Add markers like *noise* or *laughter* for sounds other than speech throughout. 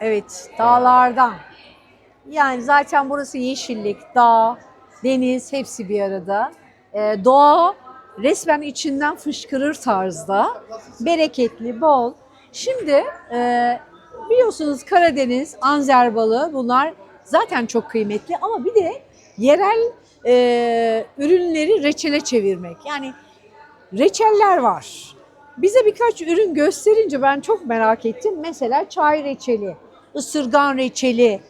Evet, dağlardan. Yani zaten burası yeşillik, dağ, deniz hepsi bir arada. Ee, doğa resmen içinden fışkırır tarzda. Bereketli, bol. Şimdi e, biliyorsunuz Karadeniz, Anzer balığı bunlar zaten çok kıymetli ama bir de yerel e, ürünleri reçele çevirmek. Yani reçeller var. Bize birkaç ürün gösterince ben çok merak ettim. Mesela çay reçeli, ısırgan reçeli,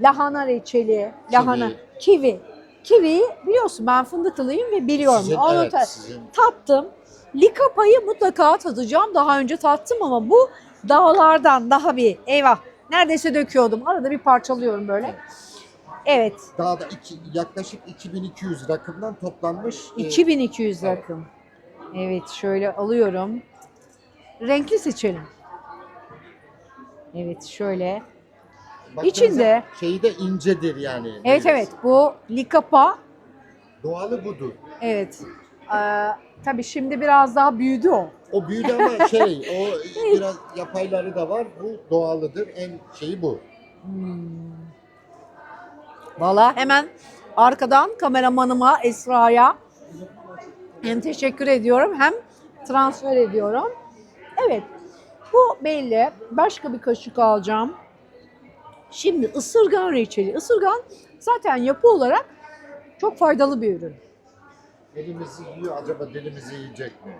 lahana reçeli, lahana, kivi. Kivi biliyorsun ben fındıklıyım ve biliyorum. Sizin, Onu evet, ta- sizin tattım. Likapa'yı mutlaka tadacağım. Daha önce tattım ama bu dağlardan daha bir eyvah neredeyse döküyordum. Arada bir parçalıyorum böyle. Evet. Daha da iki, yaklaşık 2200 rakımdan toplanmış. e, 2200 evet. rakım. Evet şöyle alıyorum. Renkli seçelim. Evet şöyle. baktığınızda içinde- Şeyi de incedir yani. Evet evet bu likapa. Doğalı budur. Evet. Ee, tabii şimdi biraz daha büyüdü o. O büyüdü ama şey, *laughs* o biraz yapayları da var. Bu doğalıdır. En şeyi bu. Hmm. Valla hemen arkadan kameramanıma Esra'ya hem teşekkür ediyorum hem transfer ediyorum. Evet bu belli. Başka bir kaşık alacağım. Şimdi ısırgan reçeli. Isırgan zaten yapı olarak çok faydalı bir ürün. Elimizi yiyor, acaba dilimizi yiyecek mi?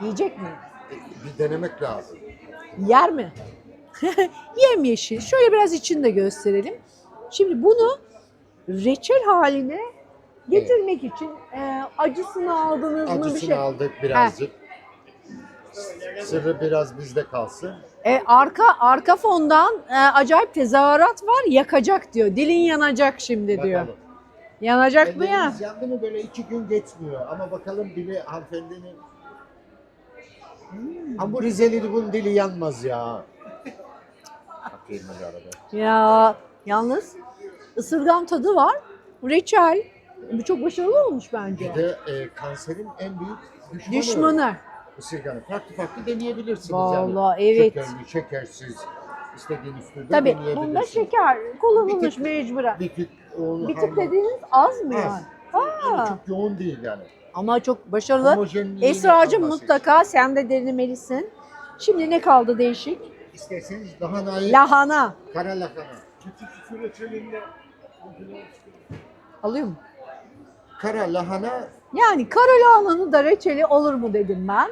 Yiyecek mi? E, Bir denemek lazım. Yer mi? *laughs* Yemyeşil. Şöyle biraz içini de gösterelim. Şimdi bunu reçel haline getirmek için e, acısını aldınız mı bir Acısını şey? aldık birazcık. Sırrı biraz bizde kalsın. E, arka arka fondan e, acayip tezahürat var. Yakacak diyor. Dilin yanacak şimdi diyor. Bakalım. Yanacak mı ya? Ellerimiz yandı mı böyle iki gün geçmiyor. Ama bakalım dili hanımefendinin... Ama bu Rizeli bunun dili yanmaz ya. Bakayım hadi arada. Ya yalnız ısırgan tadı var. Reçel. Bu çok başarılı olmuş bence. Bir de e, kanserin en büyük düşmanı. Düşmanı. Isırganı. Farklı farklı deneyebilirsiniz Vallahi yani. evet. Şekerli, şekersiz. istediğiniz türde Tabii deneyebilirsiniz. bunda şeker kullanılmış Bir tık- mecburen. Bir tık, Bir tık dediğiniz az mı Az. yani? Yani Aa, çok yoğun değil yani. ama çok başarılı. Esra'cığım mutlaka sen de denemelisin. Şimdi ne kaldı değişik? için. İsterseniz lahanayı, Lahana. kara lahana. Alıyor mu? Kara lahana, Yani kara lahananın da reçeli olur mu dedim ben.